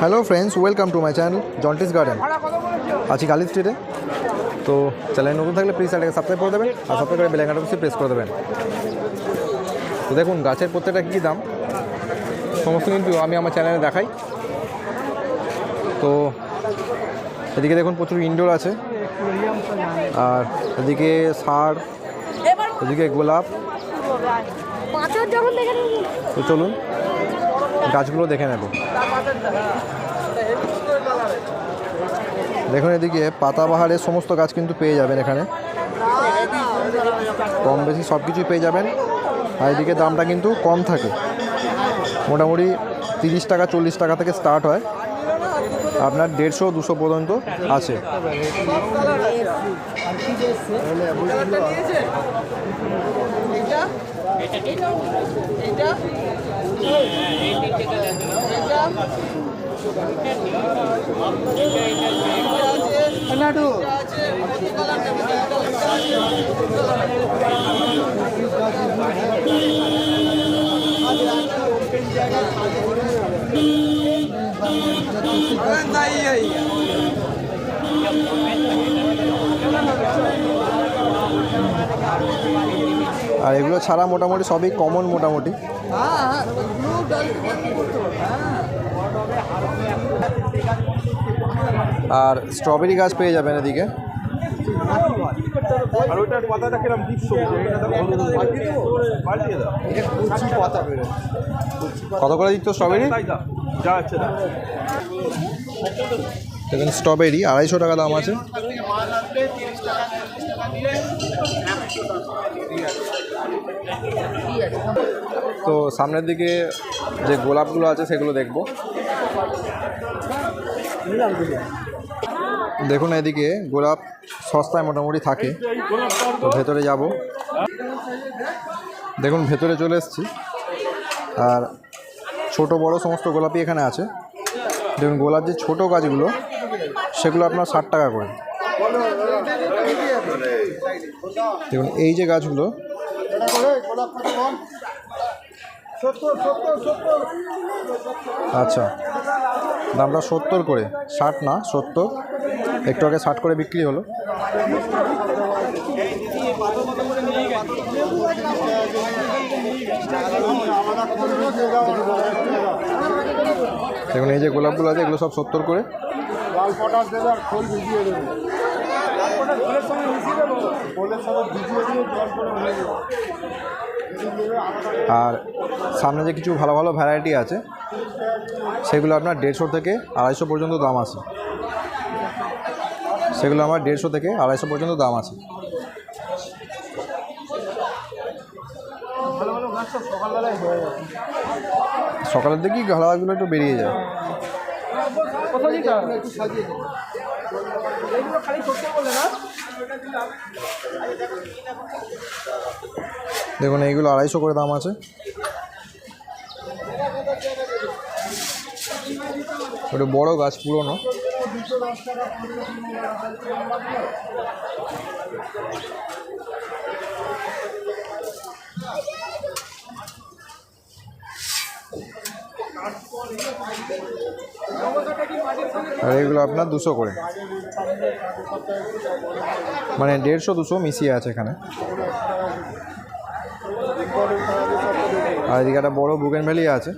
Hello friends welcome to my channel Jonty's garden আছি কালি স্ট্রিটে তো চ্যানেল নতুন থাকলে প্লিজ চ্যানেলকে সাবস্ক্রাইব করে দেবেন আর সাবস্ক্রাইব করে বেলাইকাটা প্রেস করে দেবেন। তো দেখুন গাছের প্রত্যেকটা কী দাম? সমস্ত কিন্তু আমি আমার চ্যানেলে দেখাই। তো এদিকে দেখুন প্রচুর ইনডোর আছে। আর এদিকে সার এদিকে গোলাপ। তো চলুন। গাছগুলো দেখে নেব। দেখুন এদিকে পাতাবাহারের সমস্ত গাছ কিন্তু পেয়ে যাবেন এখানে। কম বেশি সব কিছুই পেয়ে যাবেন। আর এদিকে দামটা কিন্তু কম থাকে। মোটামুটি তিরিশ টাকা, চল্লিশ টাকা থেকে স্টার্ট হয়। আপনার দেড়শো, দুশো পর্যন্ত আছে। লাডু জায়গা আর এগুলো ছাড়া মোটামুটি সবই কমন মোটামুটি। আর স্ট্রবেরি গাছ পেয়ে যাবেন এদিকে। আর ওইটার পাতাটা কিরম ডিপ সবুজ কত? করে দিচ্ছ স্ট্রবেরি যা আছে দাও। স্ট্রবেরি আড়াইশো টাকা দাম আছে। তো সামনের দিকে যে গোলাপগুলো আছে সেগুলো দেখব। দেখুন এদিকে গোলাপ সস্তায় মোটামুটি থাকে। তো ভেতরে যাব। দেখুন ভেতরে চলে এসেছি। আর ছোট বড় সমস্ত গোলাপই এখানে আছে। দেখুন গোলাপ যে ছোটো গাছগুলো, সেগুলো আপনার ষাট টাকা করে। দেখুন এই যে গাছগুলো আচ্ছা দামটা সত্তর করে ষাট না সত্তর। একটু আগে ষাট করে বিক্রি হলো। দেখুন এই যে গোলাপগুলো আছে এগুলো সব সত্তর করে। লাল পটাশ দেবে আর খোল ভিজিয়ে দেবে। আর সামনে যে কিছু ভালো ভালো ভ্যারাইটি আছে, সেগুলো আপনার দেড়শো থেকে আড়াইশো পর্যন্ত দাম আছে। সেগুলো আমার দেড়শো থেকে আড়াইশো পর্যন্ত দাম আছে। সকালের দিকেই গাছগুলো একটু বেরিয়ে যায়। কোথাও দেখুন এইগুলো আড়াইশো করে দাম আছে। ওটা বড় গাছ পুরনো। আর এগুলো আপনার দুশো করে। মানে দেড়শো, দুশো মিশিয়ে আছে এখানে। আর এদিকে একটা বড় বুকেন ভ্যালি আছে।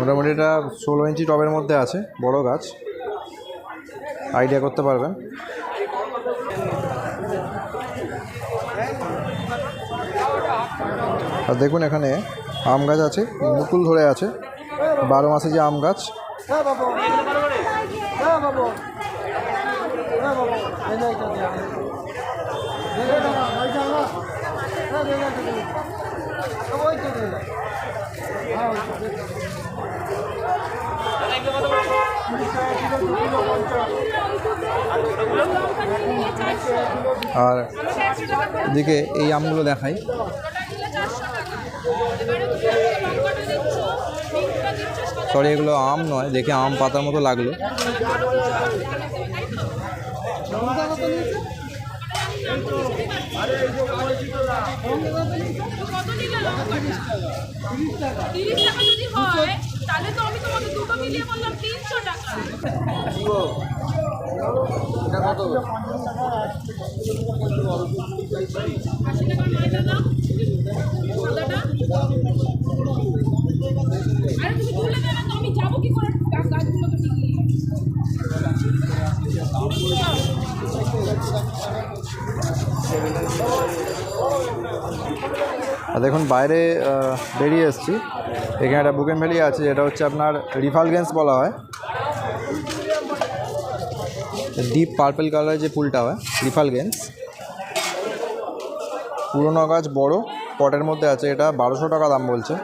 মোটামুটি এটা ষোলো ইঞ্চি টবের মধ্যে আছে, বড় গাছ। আইডিয়া করতে পারবেন। আর দেখুন এখানে আম গাছ আছে, মুকুল ধরে আছে, বারো মাসে যে আম গাছ। আর এদিকে এই আমগুলো দেখাই। সরি এগুলো আম নয়, দেখে আম পাতার মতো লাগল। তিরিশ টাকা যদি হয় তাহলে তো আমি তোমাকে দুটো মিলিয়ে বললাম তিনশো টাকা। আশি টাকার ময়দা দাও। সাদাটা আরে তুমি তুলে দেবে তো, আমি যাব কি করে? গাছগুলোকে নিয়ে আর দেখুন, বাইরে বেরিয়ে এসেছি। এখানে একটা বুকেন ভ্যালি আছে, যেটা হচ্ছে আপনার রিফাল রিফালগেন্স বলা হয়। ডিপ পার্পেল কালারের যে ফুলটা হয় রিফাল রিফালগেন্স পুরোনো গাছ বড়, পটের মধ্যে আছে, এটা বারোশো টাকা দাম বলছে।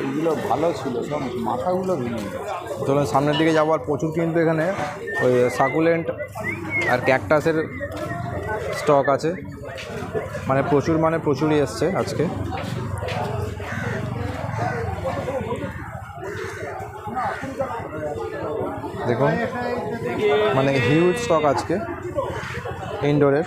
এইগুলো ভালো ছিল, সব মাথাগুলো ভেঙে গেছে। চলুন সামনের দিকে যাওয়ার প্রচুর কিন্তু এখানে ওই সাকুলেন্ট আর ক্যাকটাসের স্টক আছে। মানে প্রচুর মানে প্রচুরই এসছে আজকে। দেখুন মানে হিউজ স্টক আজকে ইনডোরের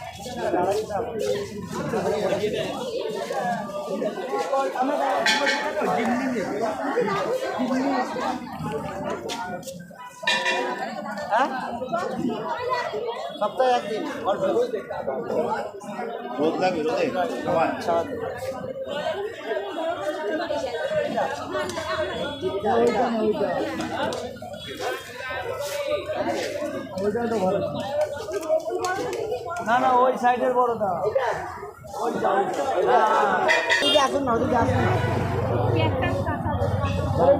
জেড সপ্তাহে একদিন। রোদ লাগবে রোদে আমার না না ওই সাইডের বড়টা আসুন না ওইদিকে আসুন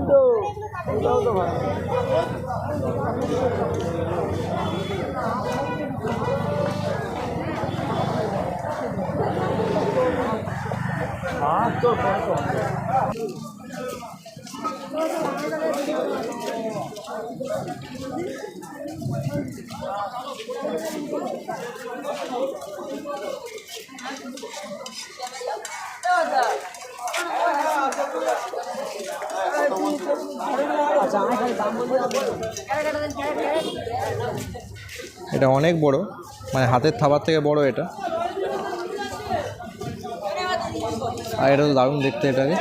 তো। এটা অনেক বড় মানে হাতের থাবার থেকে বড় এটা। আর এটা তো দারুণ দেখতে এটাকে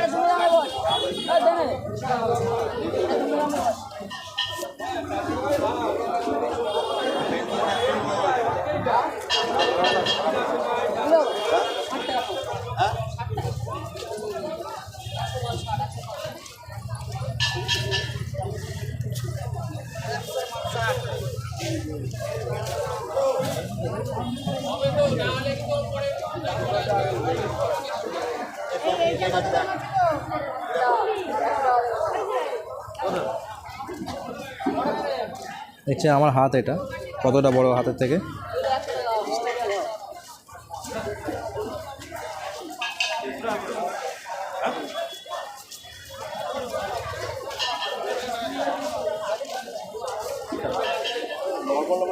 দেখছে আমার হাত এটা কতটা বড় হাতের থেকে?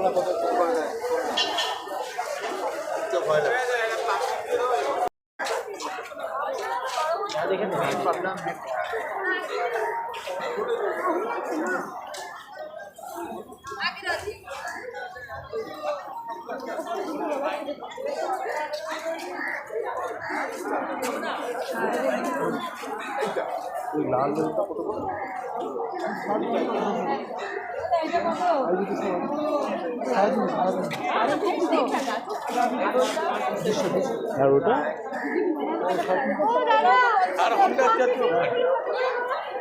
কত আর ওটা?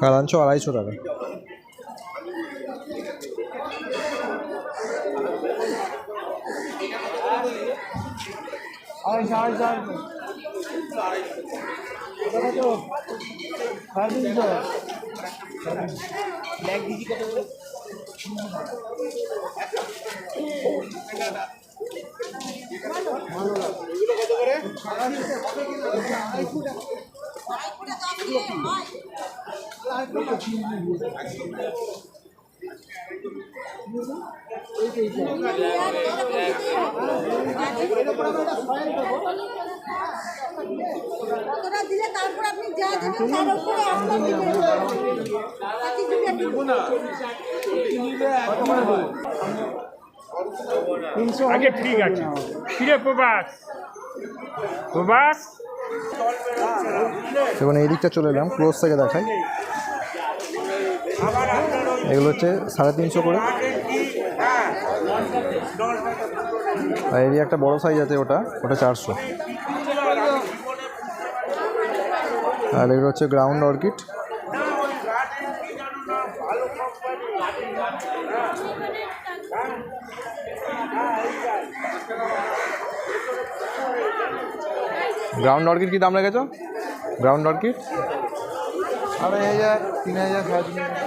কালাঞ্চ আড়াইশো টাকা। আড়াইশো কতটা দিলে তারপর আপনি যা দেবেন তার উপরে আপনার বাকি যদি একটু তিনশো আগে ঠিক আছে। কিরে প্রবাস প্রবাস দেখুন এই দিকটা চলে এলাম ক্লোজ থেকে দেখাই। এগুলো হচ্ছে সাড়ে তিনশো করে। আর এরই একটা বড় সাইজ আছে ওটা ওটা চারশো। আর এগুলো হচ্ছে গ্রাউন্ড অর্কিড গ্রাউন্ড অর্কিড কি দাম লেগেছ গ্রাউন্ড অর্কিড আড়াই হাজার তিন হাজার সাড়ে তিন হাজার।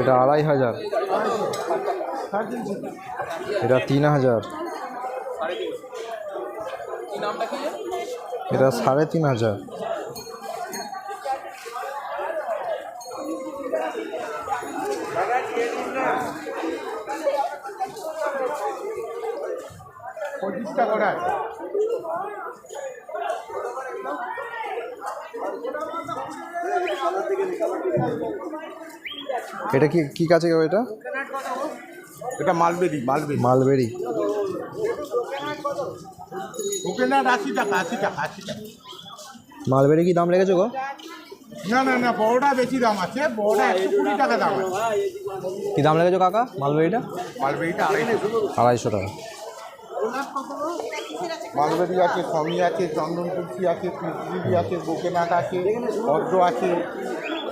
এটা আড়াই হাজার। এটা তিন হাজার। এটা সাড়ে তিন হাজার। এটা কি কি কাছে গো এটা? এটা মালবেরি মালবেরি। মালবেরি। ওকে না আশি টাকা আশি টাকা আশি টাকা মালবেরি কি দাম লেগেছে গো? না না না বড়টা বেশি দাম আছে বড়টা একশো কুড়ি টাকা দাম আছে। কি দাম লেগেছে কাকা মালবেরিটা? মালবেরিটা আড়াইশো। আড়াইশো টাকা। মালবেরি আছে সমী আছে চন্দন তুলসী আছে কৃষ্ণজি আছে বোকেনাট আছে পদ্ম আছে।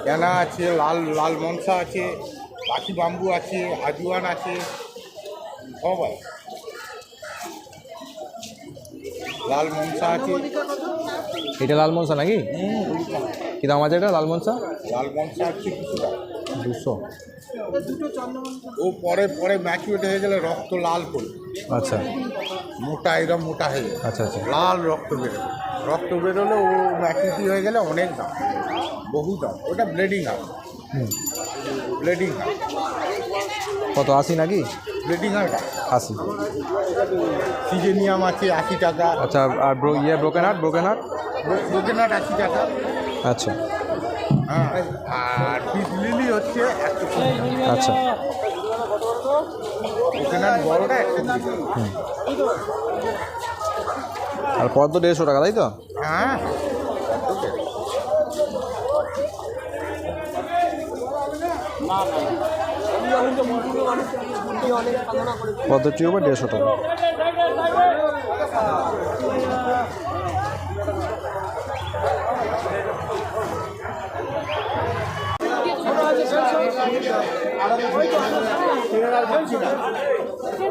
এনা আছে লাল লাল মনসা আছে পাখি বাম্বু আছে হাজুয়ান আছে সব আছে। লাল মনসা আছে। এটা লাল মনসা নাকি? কি দাম আছে এটা লাল মনসা? লাল মনসা আছে কিছুটা দুশো। ও পরে পরে ম্যাচুরেট হয়ে গেলে রক্ত লাল করে। আচ্ছা। মোটা এরকম মোটা হয়ে আচ্ছা আচ্ছা। লাল রক্ত বেরোবে। রক্ত বেরোলে ও ম্যাচুরিটি হয়ে গেলে অনেক দাম। বহু দাম। ওটা ব্লিডিং হুম। ব্লিডিং আপ কত আশি নাকি? ব্লিডিং আপ আশি। সিজেনিয়াম আছে আশি টাকা। আচ্ছা আর ব্রো ইয়ে broken heart broken heart coconut আশি টাকা। আচ্ছা। হ্যাঁ আর পিস লিলি হচ্ছে একশো। আচ্ছা। কোকেনাট বড়টা একশো। আর পদ্ম দেড়শো টাকা তাই তো? হ্যাঁ। পদ্ম টিউবে দেড়শো টাকা। আর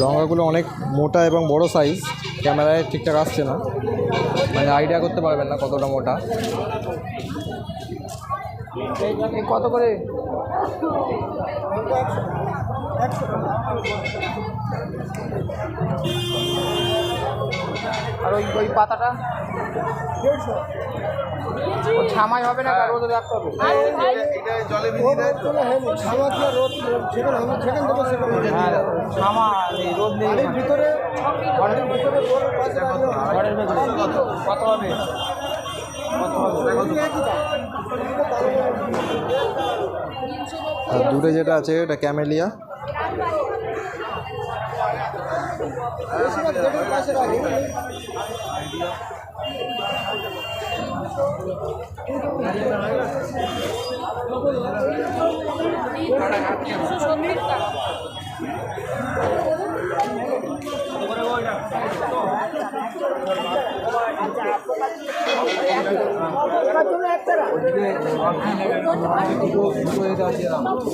লঙ্কাগুলো অনেক মোটা এবং বড় সাইজ ক্যামেরায় ঠিকঠাক আসছে না। মানে আইডিয়া করতে পারবেন না কতটা মোটা। কত করে? আর ওই ওই পাতাটা? ও ছামাই হবে না কার রোদে রাখতে হবে। হ্যাঁ ছামা নেই রোদ নেই। ভিতরে ঘরের ভিতরে ঘরের ভেতরে। কত হবে? কত হবে? আর দূরে যেটা আছে এটা ক্যামেলিয়া।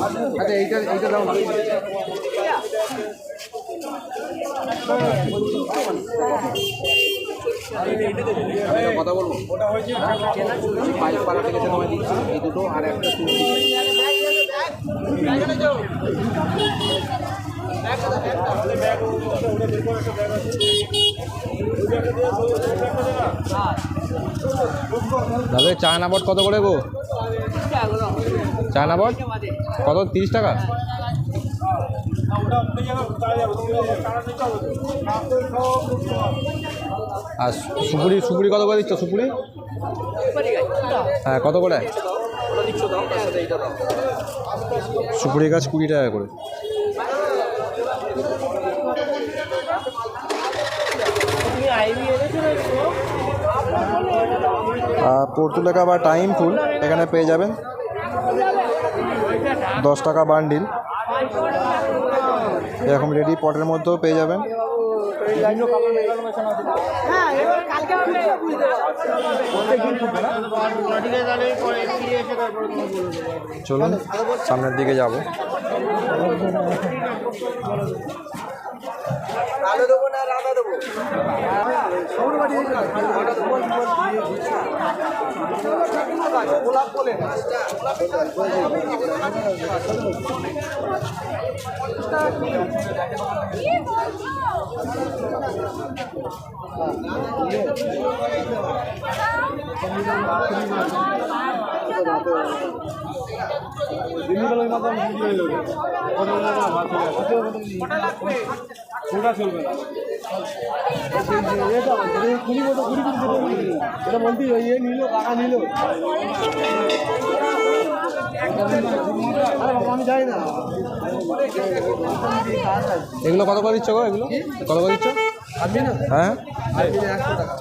আচ্ছা এইটা এইটা দাও কথা বলব পাইপ পাড়া থেকে তোমায় দিচ্ছি এই দুটো আর একটা দাদা চায়না বট কত করে গো? চায়না বট? কত? তিরিশ টাকা? আর সুপুরি সুপুরি কত করে দিচ্ছ, সুপুরি? হ্যাঁ কত করে? সুপুরি গাছ কুড়ি টাকা করে। পর্তুলেখা বা টাইম ফুল, এখানে পেয়ে যাবেন। দশ টাকা বান্ডিল। এরকম রেডি পটের মধ্যেও পেয়ে যাবেন। চলুন সামনের দিকে যাব। আলো দেবো না রাধা দেবো? গোলাপ বলে দিল্লি বেলায় মাত্র ভিডিও এলো কত লাগবে এটা নিল কাকা নিল। আমি যাই না। এগুলো কত করে দিচ্ছ গো এগুলো? কত করে দিচ্ছ? হ্যাঁ? একশো টাকা।